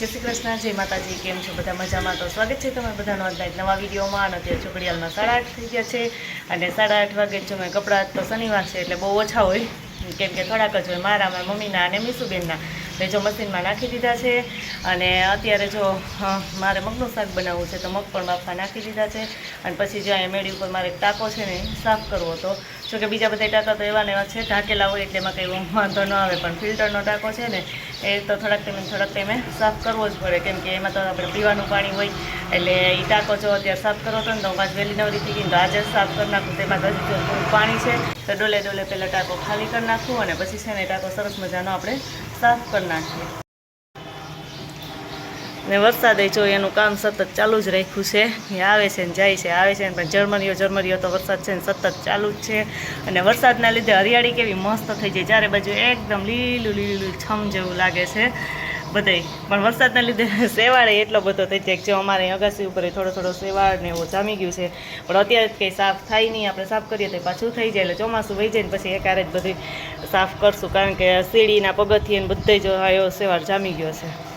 જય શ્રી કૃષ્ણ, જય માતાજી, કેમ છો બધા મજામાં? તો સ્વાગત છે તમારા બધાનો આજના નવા વિડીયોમાં. અને અત્યારે ચોકડીયાલમાં સાડા આઠ થઈ ગયા છે. અને સાડા આઠ વાગે જો મેં કપડાં, તો શનિવાર છે એટલે બહુ ઓછા હોય. કેમ કે થોડાક જ હોય મારા મારા મમ્મીના અને મીસુબેનના. તો જો મશીનમાં નાખી દીધા છે. અને અત્યારે જો મારે મગનું શાક બનાવવું છે, તો મગ પણ બાફા નાખી દીધા છે. અને પછી જો અહીંયા મેળી ઉપર મારે ટાંકો છે ને સાફ કરવો હતો. જો કે બીજા બધા ટાંકા તો એવા એવા છે, ઢાંકેલા હોય એટલે એમાં કંઈ વાંધો ન આવે, પણ ફિલ્ટરનો ટાંકો છે ને, એ તો થોડાક ટાઈમે થોડાક ટાઈમે સાફ કરવો જ પડે, કેમ કે એમાં તો આપણે પીવાનું પાણી હોય, એટલે એ ટાંકો જો અત્યારે સાફ કરો હતો ને તો હું પાછી વહેલી નવરી થઈ ગઈ તો આજે સાફ કરી નાખું, તેમાં થોડું પાણી છે, તો ડોલે ડોલે પહેલાં ટાંકો ખાલી કરી નાખવું અને પછી છે ને ટાંકો સરસ મજાનો આપણે સાફ કરી નાખીએ. ને વરસાદે જો એનું કામ સતત ચાલુ જ રાખ્યું છે. એ આવે છે ને જાય છે, આવે છે ને પણ ઝરમરીઓ ઝરમરીઓ તો વરસાદ છે ને સતત ચાલુ જ છે. અને વરસાદના લીધે હરિયાળી કેવી મસ્ત થઈ જાય. ચારે બાજુ એકદમ લીલું લીલું છમ જેવું લાગે છે બધાય પણ વરસાદના લીધે શેવાળે એટલો બધો થઈ જાય જો અમારે અગાસી ઉપર થોડો થોડો સેવાળ ને એવું જામી ગયું છે. પણ અત્યારે કંઈ સાફ થાય નહીં. આપણે સાફ કરીએ તો પાછું થઈ જાય. એટલે ચોમાસું વહી જાય ને પછી એકારે જ બધું સાફ કરશું. કારણ કે સીડીના પગથિયે બધે જો એવો શેવાળ જામી ગયો છે.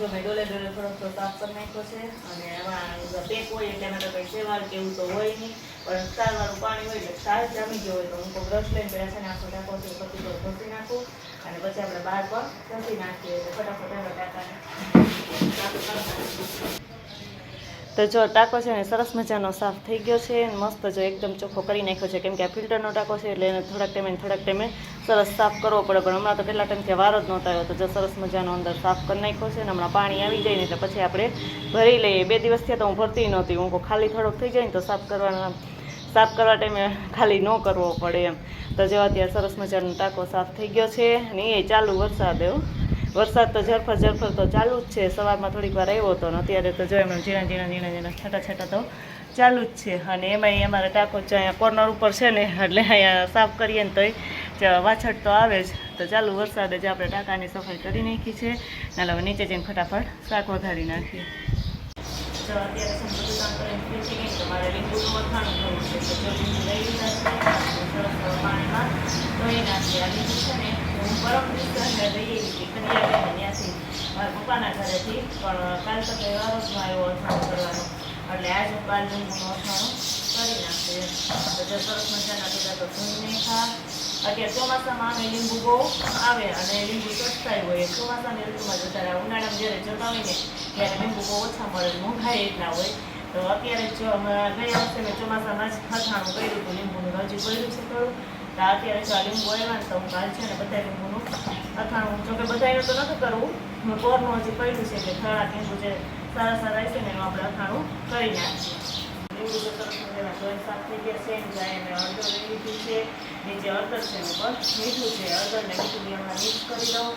જો મેં ડોલે ડોલે થોડોક થોડો સાફ કરી નાખ્યો છે અને એમાં પેક હોય એટલે એમાં કંઈ સેવાળ કે એવું તો હોય નહીં પણ સારવાળું પાણી હોય એટલે સાર જામી ગયો હોય તો હું તો બ્રશ લઈને પહેલાં છે ને આખો ટાંકો છે પછી તો ઘસી નાખું અને પછી આપણે બહાર પર ઘસી નાખીએ એટલે ફટાફટ ટાંકાને. તો જો ટાંકો છે ને સરસ મજાનો સાફ થઈ ગયો છે મસ્ત જો એકદમ ચોખ્ખો કરી નાખ્યો છે. કેમ કે આ ફિલ્ટરનો ટાંકો છે એટલે એને થોડાક ટાઈમે થોડાક ટાઈમે સરસ સાફ કરવો પડે. પણ હમણાં તો કેટલા ટાઈમથી વાર જ નહોતો આવ્યો. તો જો સરસ મજાનો અંદર સાફ કરી નાખ્યો છે ને હમણાં પાણી આવી જાય ને એટલે પછી આપણે ભરી લઈએ. બે દિવસથી તો હું ભરતી નહોતી. હું ખાલી થોડોક થઈ જાય ને તો સાફ કરવાના સાફ કરવા ટાઈમે ખાલી ન કરવો પડે એમ. તો જો અત્યારે સરસ મજાનો ટાંકો સાફ થઈ ગયો છે અને એ ચાલુ વરસાદ એવો વરસાદ તો ઝરફર ઝરફર તો ચાલુ જ છે. સવારમાં થોડીક વાર આવ્યો હતો ને અત્યારે તો જો એમાં ઝીણા ઝીણા ઝીણા ઝીણા છાટા છાટા તો ચાલુ જ છે. અને એમાંય અમારે ટાંકો છે અહીંયા કોર્નર ઉપર છે ને, એટલે અહીંયા સાફ કરીએ ને તોય વાછડ તો આવે જ. તો ચાલુ વરસાદે જ આપણે ટાંકાની સફાઈ કરી નાખી છે. હવે નીચે જઈને ફટાફટ શાક વઘારી નાખીએ. અત્યારે કામ કરીને ફ્રી થઈ ગઈ તો મારે લીંબુનું મખાણું કરવું છે. તો લીંબુ લઈ લીધા છે સરસ પાણીમાં ધોઈ નાખીએ. આ લીંબુ છે ને, હું પરમ દિવસે આવી હતી કન્યા ત્યાંથી. મારા પપ્પાના ઘરેથી, પણ કાલ તો કંઈ વાર જ આવ્યો અથાણું કરવાનો. એટલે આજ હું કાલ અથાણું કરી નાખીએ. તો જો સરસ મજાના બધા તો ધોઈ ખા. અત્યારે ચોમાસામાં અમે લીંબુ બહુ આવે અને લીંબુ સસ્તાય હોય. ચોમાસાની ઋતુમાં જતા ઉનાળામાં જ્યારે જતા હોય ને ત્યારે લીંબુ ઓછા મળે મોંઘાઈ એટલા હોય. તો અત્યારે જો વખતે મેં ચોમાસામાં અથાણું કર્યું હતું, લીંબુનું. હજી પડ્યું છે થોડું. તો અત્યારે જો આ લીંબુ આવ્યા તો હું કાલ છે ને બધા લીંબુનું અથાણું જોકે બધાનું તો નથી કરવું હું કોરનું હજી પડ્યું છે એટલે થોડાક લીંબુ જે સારા સારા હશે ને એનું આપણે અથાણું કરી નાખીએ. લીંબુ તો સાફ થઈ ગયા છે એની હળદર લઈ લીધી છે. નીચે હળદર છે એનું ઉપર મીઠું છે. હળદર મીઠું બી હમણાં મિક્સ કરી દઉં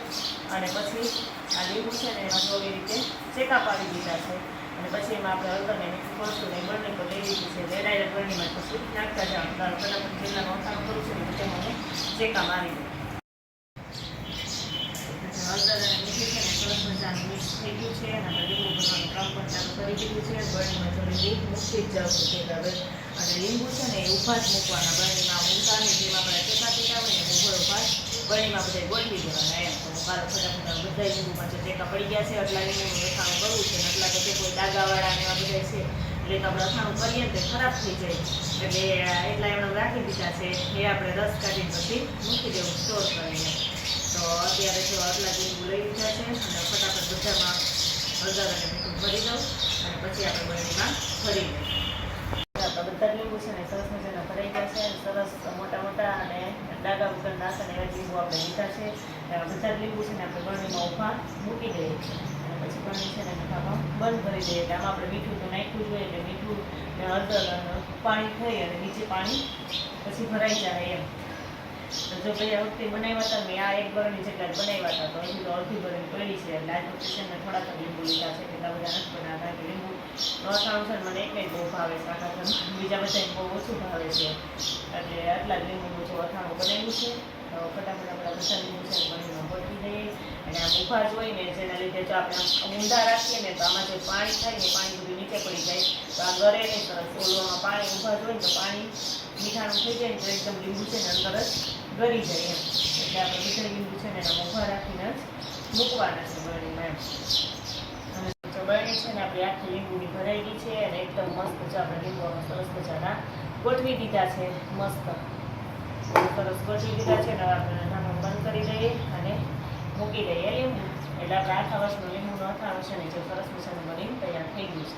અને પછી આ લીંબુ છે ને જો એવી રીતે ચેકા પાડી દીધા છે. અને પછી એમાં આપણે હળદર ને મિક્સ કરશું ને બરણી પર લઈ લીધી છે. જે ડાયરેક્ટ બરણીમાં પછી નાખતા જવાનું કારણ પણ જેટલા નોંધાણ કરું છું પછી મને ચેકા મારી દઉં. હળદર અને મીઠી છે ને, સરસ મજાનું મિક્સ થઈ ગયું છે. અને આપણે લીંબુ ભરવાનું કામ પણ ચાલુ કરી દીધું છે. બરણીમાં થોડી લીંબ મૂકી જ જાઉં છું કે હવે. અને લીંબુ છે ને એ ઊભા મૂકવાના બરણીમાં ઊંચાની જેમ આપણે ટેકા ટેકા હોય ને ઊભો બરણીમાં બધા ગોઠવી દેવાના એમ. તો કાલે ફટાફટ બધા જે ટેકા પડી ગયા છે, એટલા લીંબુનું અથાણું કરવું છે. એટલા તો તે કોઈ દાગાવાળા ને એવા બધા છે. એટલે તો આપણે અથાણું કરીએ ને તે ખરાબ થઈ જાય. એટલે એટલા એમણે રાખી દીધા છે. એ આપણે રસ કાઢીને પછી મૂકી દેવું સ્ટોર કરીને તો અત્યારે જો આટલા જેવું લઈ લીધા છે, અને ફટાફટ બધામાં હળદર અને મીઠું ભરી દઉં. અને પછી આપણે બરણીમાં ભરી દઈએ તો બધા લીંબુ છે ને, સરસ મજાના ભરાઈ ગયા છે, સરસ મોટા મોટા અને ડાગા વગર ને એવા જ લીંબુ આપણે લીધા છે. બધા લીંબુ છે ને આપણે બરણીમાં ઊભા મૂકી દઈએ અને પછી ગરણી છે ને મીઠામાં બંધ કરી દઈએ. એટલે આમાં આપણે મીઠું તો નાખ્યું જોઈએ એટલે મીઠું ને હળદર પાણી થઈ અને નીચે પાણી પછી ભરાઈ જાય એમ. તો જો ગયા વખતે બનાવ્યા હતા મેં આ એક બરણી જેટલા બનાવ્યા હતા, તો હજી તો અડધી બરણી પડી છે? આજ વખતે થોડાક લીંબુ લીધા છે, કેટલા બધા નથી બનાવતા, કે લીંબુ અથાણું છે મને એક બહુ ભાવે છે બીજા બધા બહુ ઓછું ભાવે છે. એટલે આટલા જ લીંબુનું જો અથાણું બનાવ્યું છે ફટાફટ આપણા બધા લીંબુ છે પાણીમાં બરણીમાં જઈએ અને આ બુખાર જોઈને ને જેના લીધે જો આપણે ઊંધા રાખીએ ને તો આમાં જે પાણી થાય ને પાણી બધું નીચે પડી જાય. તો આ ગરે નહીં સરસ ઓલું પાણી ઊભા જ હોય ને તો પાણી મીઠાનું થઈ જાય ને તો એકદમ લીંબુ છે ને અંદર જ ગળી જાય એમ. એટલે આપણે મીઠા લીંબુ છે ને એના ઊભા રાખીને જ મૂકવાના છે બરણીમાં એમ. અને બરણી છે ને આપણી આખી લીંબુની ભરાઈ ગઈ છે અને એકદમ મસ્ત છે આપણે લીંબુમાં સરસ મજાના ગોઠવી દીધા છે, મસ્ત. સરસ ગોઠવી દીધા છે ને આપણે ઢાંકણ બંધ કરી દઈએ અને મૂકી દઈએ લીંબુ. એટલે આપણે આખા વર્ષનું લીંબુનું અથાણું છે ને જે સરસ મજાનું બની તૈયાર થઈ ગયું છે.